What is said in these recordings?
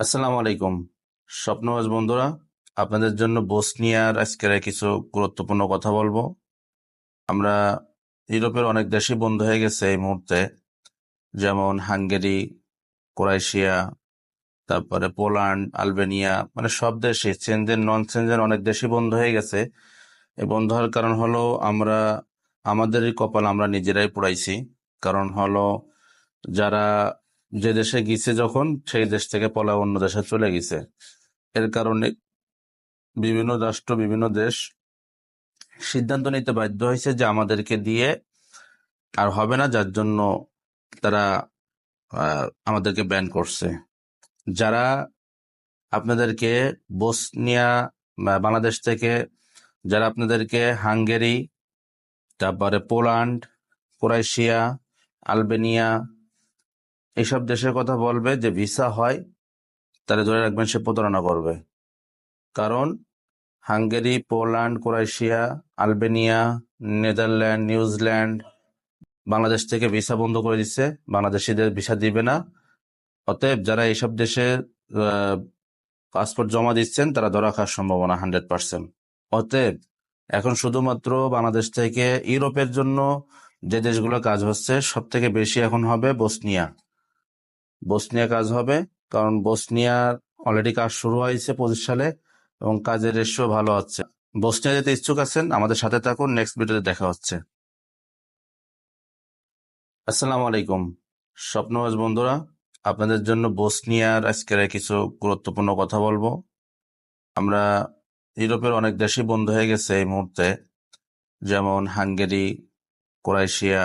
আসসালামু আলাইকুম। স্বপ্নবাজ বন্ধুরা, আপনাদের জন্য বসনিয়ার আজকের কিছু গুরুত্বপূর্ণ কথা বলব। আমরা ইউরোপের অনেক দেশই বন্ধ হয়ে গেছে এই মুহূর্তে, যেমন হাঙ্গেরি, ক্রোয়েশিয়া, তারপরে পোল্যান্ড, আলবেনিয়া মানে সব দেশে চেঞ্জের নন চেঞ্জের অনেক দেশই বন্ধ হয়ে গেছে। এই বন্ধ হওয়ার কারণ হলো আমরা, আমাদেরই কপাল আমরা নিজেরাই পোড়াইছি। কারণ হলো যারা যে দেশে গিয়েছে যখন, সেই দেশ থেকে পলা অন্য দেশে চলে গেছে। এর কারণে বিভিন্ন রাষ্ট্র, বিভিন্ন দেশ সিদ্ধান্ত নিতে বাধ্য হয়েছে যে আমাদেরকে দিয়ে আর হবে না, যার জন্য তারা আমাদেরকে ব্যান করছে। যারা আপনাদেরকে বসনিয়া বাংলাদেশ থেকে, যারা আপনাদেরকে হাঙ্গেরি, তারপরে পোল্যান্ড, ক্রোয়েশিয়া, আলবেনিয়া এইসব দেশের কথা বলবে যে ভিসা হয়, তাহলে ধরে রাখবেন সে প্রতারণা করবে। কারণ Hungary, Poland, Croatia, Albania, Netherland, New Zealand Bangladesh থেকে ভিসা বন্ধ করে দিচ্ছে। বাংলাদেশিদের ভিসা দিবে না। অতএব যারা এইসব দেশে পাসপোর্ট জমা দিচ্ছেন, তারা ধরা খাওয়ার সম্ভাবনা হান্ড্রেড পার্সেন্ট। অতএব এখন শুধুমাত্র বাংলাদেশ থেকে ইউরোপের জন্য যে দেশগুলো কাজ হচ্ছে সব থেকে বেশি এখন হবে বসনিয়া। বসনিয়া কাজ হবে, কারণ বসনিয়ার অলরেডি কাজ শুরু হয়েছে পঁচিশ সালে এবং কাজের রেশিও ভালো হচ্ছে বসনিয়া যেতে ইচ্ছুক আছেন, আমাদের সাথে থাকুন নেক্সট ভিডিওতে দেখা হচ্ছে। আসসালামু আলাইকুম। স্বপ্নবাজ বন্ধুরা, আপনাদের জন্য বসনিয়ার আজকের কিছু গুরুত্বপূর্ণ কথা বলব। আমরা ইউরোপের অনেক দেশই বন্ধ হয়ে গেছে এই মুহূর্তে, যেমন হাঙ্গেরি, ক্রোয়েশিয়া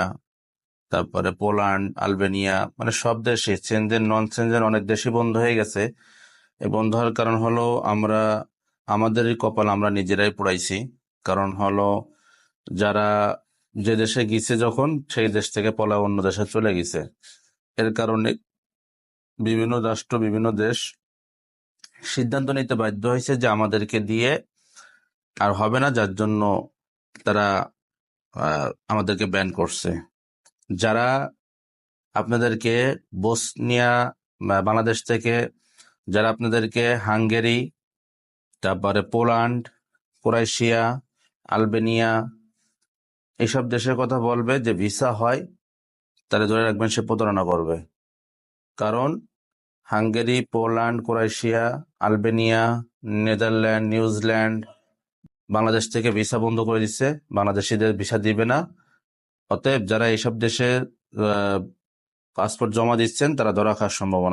তারপরে পোল্যান্ড, আলবেনিয়া মানে সব দেশে চেঞ্জের নন চেঞ্জের অনেক দেশই বন্ধ হয়ে গেছে। এই বন্ধ হওয়ার কারণ হলো আমরা, আমাদেরই কপাল আমরা নিজেরাই পোড়াইছি। কারণ হলো যারা যে দেশে গিয়েছে যখন, সেই দেশ থেকে পলা অন্য দেশে চলে গেছে। এর কারণে বিভিন্ন রাষ্ট্র, বিভিন্ন দেশ সিদ্ধান্ত নিতে বাধ্য হয়েছে যে আমাদেরকে দিয়ে আর হবে না, যার জন্য তারা আমাদেরকে ব্যান করছে। যারা আপনাদেরকে বসনিয়া বাংলাদেশ থেকে, যারা আপনাদেরকে হাঙ্গেরি, তারপরে পোল্যান্ড, ক্রোয়েশিয়া, আলবেনিয়া এইসব দেশের কথা বলবে, যে ভিসা হয় তাহলে ধরে রাখবেন সে প্রতারণা করবে। কারণ Hungary, Poland, Croatia, Albania, Netherland, New Zealand, Bangladesh থেকে ভিসা বন্ধ করে দিচ্ছে। বাংলাদেশিদের ভিসা দিবে না। অতএব যারা এসব দেশে পাসপোর্ট জমা দিচ্ছেন তারা ধরা খাওয়ার সম্ভাবনা